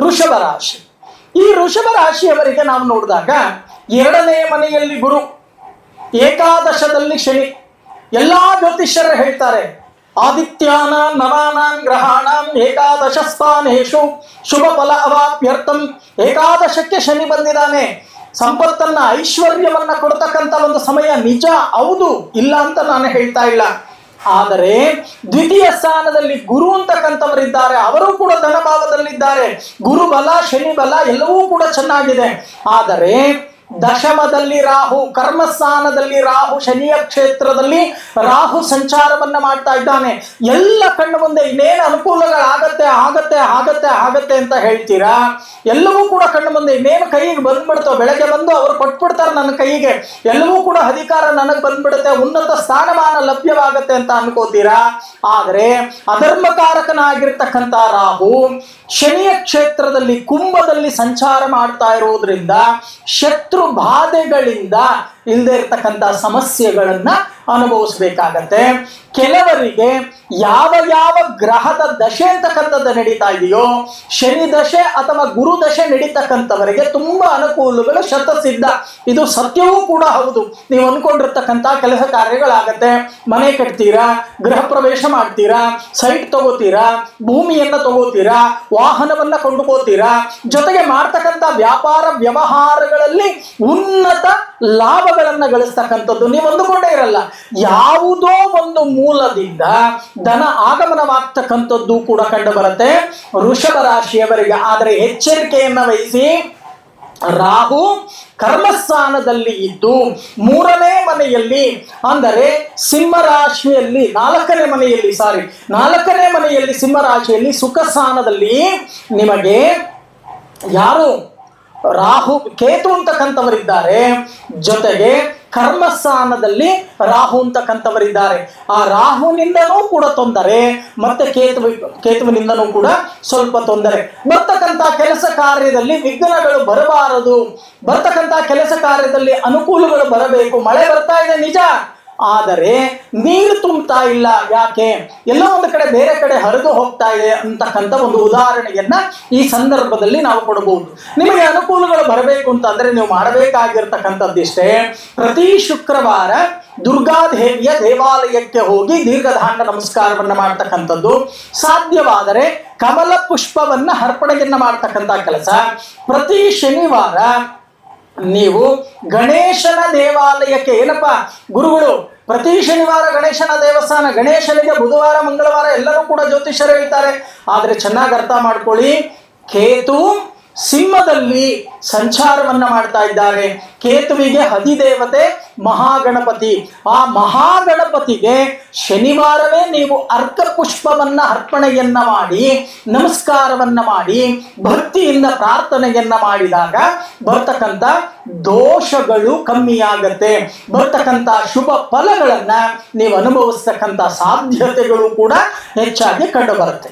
ಋಷಭ ರಾಶಿ. ಈ ಋಷಭ ರಾಶಿಯವರಿಗೆ ನಾವು ನೋಡಿದಾಗ ಎರಡನೇ ಮನೆಯಲ್ಲಿ ಗುರು, ಏಕಾದಶದಲ್ಲಿ ಶನಿ. ಎಲ್ಲಾ ಜ್ಯೋತಿಷ್ಯರು ಹೇಳ್ತಾರೆ, ಆದಿತ್ಯಾನ ನವಾನಾಂ ಗ್ರಹಾಣಾಂ ಏಕಾದಶ ಸ್ಥಾನೇಶು ಶುಭ ಫಲ ಅವಾಪ್ಯರ್ಥಂ. ಏಕಾದಶಕ್ಕೆ ಶನಿ ಬಂದಿದ್ದಾನೆ. ಸಂಪತ್ತನ್ನ, ಐಶ್ವರ್ಯವನ್ನ ಕೊಡ್ತಕ್ಕಂಥ ಒಂದು ಸಮಯ ನಿಜ, ಹೌದು, ಇಲ್ಲ ಅಂತ ನಾನು ಹೇಳ್ತಾ ಇಲ್ಲ. ಆದರೆ ದ್ವಿತೀಯ ಸ್ಥಾನದಲ್ಲಿ ಗುರು ಅಂತಕ್ಕಂಥವರಿದ್ದಾರೆ ಅವರು ಕೂಡ ಧನಭಾವದಲ್ಲಿದ್ದಾರೆ ಗುರು ಬಲ, ಶನಿ ಬಲ ಎಲ್ಲವೂ ಕೂಡ ಚೆನ್ನಾಗಿದೆ. ಆದರೆ ದಶಮದಲ್ಲಿ ರಾಹು, ಕರ್ಮಸ್ಥಾನದಲ್ಲಿ ರಾಹು, ಶನಿಯ ಕ್ಷೇತ್ರದಲ್ಲಿ ರಾಹು ಸಂಚಾರವನ್ನ ಮಾಡ್ತಾ ಇದ್ದಾನೆ. ಎಲ್ಲ ಕಣ್ಣು ಮುಂದೆ ಇನ್ನೇನು ಅನುಕೂಲಗಳಾಗತ್ತೆ, ಆಗತ್ತೆ ಆಗತ್ತೆ ಆಗತ್ತೆ ಅಂತ ಹೇಳ್ತೀರಾ? ಎಲ್ಲವೂ ಕೂಡ ಕಣ್ಣು ಮುಂದೆ ಇನ್ನೇನು ಕೈಗೆ ಬಂದ್ಬಿಡ್ತೋ, ಬೆಳಗ್ಗೆ ಬಂದು ಅವರು ಕೊಟ್ಬಿಡ್ತಾರೆ ನನ್ನ ಕೈಗೆ. ಎಲ್ಲವೂ ಕೂಡ ಅಧಿಕಾರ ನನಗೆ ಬಂದ್ಬಿಡುತ್ತೆ, ಉನ್ನತ ಸ್ಥಾನಮಾನ ಲಭ್ಯವಾಗುತ್ತೆ ಅಂತ ಅನ್ಕೋತೀರಾ? ಆದರೆ ಅಧರ್ಮಕಾರಕನಾಗಿರ್ತಕ್ಕಂಥ ರಾಹು ಶನಿಯ ಕ್ಷೇತ್ರದಲ್ಲಿ, ಕುಂಭದಲ್ಲಿ ಸಂಚಾರ ಮಾಡ್ತಾ ಇರುವುದರಿಂದ ಶತ್ರು ಬಾಧೆಗಳಿಂದ ಇಲ್ಲದೆ ಇರತಕ್ಕಂಥ ಸಮಸ್ಯೆಗಳನ್ನ ಅನುಭವಿಸ್ಬೇಕಾಗತ್ತೆ. ಕೆಲವರಿಗೆ ಯಾವ ಯಾವ ಗ್ರಹದ ದಶೆ ಅಂತಕ್ಕಂಥದ್ದು ನಡೀತಾ ಇದೆಯೋ, ಶನಿ ದಶೆ ಅಥವಾ ಗುರು ದಶೆ ನಡೀತಕ್ಕಂಥವರಿಗೆ ತುಂಬಾ ಅನುಕೂಲಗಳು ಶತಸಿದ್ಧ. ಇದು ಸತ್ಯವೂ ಕೂಡ ಹೌದು. ನೀವು ಅನ್ಕೊಂಡಿರ್ತಕ್ಕಂಥ ಕೆಲಸ ಕಾರ್ಯಗಳಾಗತ್ತೆ. ಮನೆ ಕಟ್ತೀರಾ, ಗೃಹ ಪ್ರವೇಶ ಮಾಡ್ತೀರಾ ಸೈಟ್ ತಗೋತೀರಾ, ಭೂಮಿಯನ್ನ ತಗೋತೀರಾ, ವಾಹನವನ್ನ ಕೊಂಡುಕೋತೀರಾ, ಜೊತೆಗೆ ಮಾಡ್ತಕ್ಕಂಥ ವ್ಯಾಪಾರ ವ್ಯವಹಾರಗಳಲ್ಲಿ ಉನ್ನತ ಲಾಭಗಳನ್ನ ಗಳಿಸ್ತಕ್ಕಂಥದ್ದು ನೀವು ಅಂದುಕೊಂಡೇ ಇರಲ್ಲ. ಯಾವುದೋ ಒಂದು ಮೂಲದಿಂದ ಧನ ಆಗಮನವಾಗ್ತಕ್ಕಂಥದ್ದು ಕೂಡ ಕಂಡು ಬರುತ್ತೆ ವೃಷಭ ರಾಶಿಯವರಿಗೆ ಆದರೆ ಎಚ್ಚರಿಕೆಯನ್ನ ವಹಿಸಿ. ರಾಹು ಕರ್ಮಸ್ಥಾನದಲ್ಲಿ ಇದ್ದು ಮೂರನೇ ಮನೆಯಲ್ಲಿ ಅಂದರೆ ಸಿಂಹರಾಶಿಯಲ್ಲಿ ನಾಲ್ಕನೇ ಮನೆಯಲ್ಲಿ ಸಾರಿ ನಾಲ್ಕನೇ ಮನೆಯಲ್ಲಿ ಸಿಂಹರಾಶಿಯಲ್ಲಿ ಸುಖ ಸ್ಥಾನದಲ್ಲಿ ನಿಮಗೆ ಯಾರು? ರಾಹು, ಕೇತು ಅಂತಕ್ಕಂಥವರಿದ್ದಾರೆ. ಜೊತೆಗೆ ಕರ್ಮಸ್ಥಾನದಲ್ಲಿ ರಾಹು ಅಂತಕ್ಕಂಥವರಿದ್ದಾರೆ ಆ ರಾಹುನಿಂದನೂ ಕೂಡ ತೊಂದರೆ, ಮತ್ತೆ ಕೇತು ಕೇತುವಿನಿಂದನೂ ಕೂಡ ಸ್ವಲ್ಪ ತೊಂದರೆ. ಬರ್ತಕ್ಕಂಥ ಕೆಲಸ ಕಾರ್ಯದಲ್ಲಿ ವಿಘ್ನಗಳು ಬರಬಾರದು. ಬರ್ತಕ್ಕಂಥ ಕೆಲಸ ಕಾರ್ಯದಲ್ಲಿ ಅನುಕೂಲಗಳು ಬರಬೇಕು. ಮಳೆ ಬರ್ತಾ ಇದೆ ನಿಜ. ಆದರೆ ನೀರು ತುಂಬ್ತಾ ಇಲ್ಲ ಯಾಕೆ? ಎಲ್ಲ ಒಂದು ಕಡೆ ಬೇರೆ ಕಡೆ ಹರಿದು ಹೋಗ್ತಾ ಇದೆ ಅಂತಕ್ಕಂಥ ಒಂದು ಉದಾಹರಣೆಯನ್ನ ಈ ಸಂದರ್ಭದಲ್ಲಿ ನಾವು ಕೊಡಬಹುದು. ನಿಮಗೆ ಅನುಕೂಲಗಳು ಬರಬೇಕು ಅಂತಂದ್ರೆ ನೀವು ಮಾಡಬೇಕಾಗಿರ್ತಕ್ಕಂಥದ್ದಿಷ್ಟೇ ಪ್ರತಿ ಶುಕ್ರವಾರ ದುರ್ಗಾದೇವಿಯ ದೇವಾಲಯಕ್ಕೆ ಹೋಗಿ ದೀರ್ಘದಾಂಡ ನಮಸ್ಕಾರವನ್ನು ಮಾಡ್ತಕ್ಕಂಥದ್ದು. ಸಾಧ್ಯವಾದರೆ ಕಮಲ ಪುಷ್ಪವನ್ನ ಅರ್ಪಣೆಯನ್ನ ಮಾಡ್ತಕ್ಕಂಥ ಕೆಲಸ. ಪ್ರತಿ ಶನಿವಾರ ನೀವು ಗಣೇಶನ ದೇವಾಲಯಕ್ಕೆ, ಏನಪ್ಪ, ಗುರುಗಳು, ಪ್ರತಿ ಶನಿವಾರ ಗಣೇಶನ ದೇವಸ್ಥಾನ, ಗಣೇಶನಿಗೆ ಬುಧವಾರ, ಮಂಗಳವಾರ ಎಲ್ಲರೂ ಕೂಡ ಜ್ಯೋತಿಷ್ಯರು ಹೇಳ್ತಾರೆ. ಆದರೆ ಚೆನ್ನಾಗಿ ಅರ್ಥ ಮಾಡ್ಕೊಳ್ಳಿ, ಕೇತು ಸಿಂಹದಲ್ಲಿ ಸಂಚಾರವನ್ನ ಮಾಡ್ತಾ ಇದ್ದಾರೆ. ಕೇತುವಿಗೆ ಹದಿದೇವತೆ, ಮಹಾಗಣಪತಿ. ಆ ಮಹಾಗಣಪತಿಗೆ ಶನಿವಾರವೇ ನೀವು ಅರ್ಕ ಪುಷ್ಪವನ್ನ ಅರ್ಪಣೆಯನ್ನ ಮಾಡಿ, ನಮಸ್ಕಾರವನ್ನ ಮಾಡಿ, ಭಕ್ತಿಯಿಂದ ಪ್ರಾರ್ಥನೆಯನ್ನ ಮಾಡಿದಾಗ ಬರ್ತಕ್ಕಂಥ ದೋಷಗಳು ಕಮ್ಮಿಯಾಗತ್ತೆ. ಬರ್ತಕ್ಕಂಥ ಶುಭ ಫಲಗಳನ್ನ ನೀವು ಅನುಭವಿಸ್ತಕ್ಕಂಥ ಸಾಧ್ಯತೆಗಳು ಕೂಡ ಹೆಚ್ಚಾಗಿ ಕಂಡು ಬರುತ್ತೆ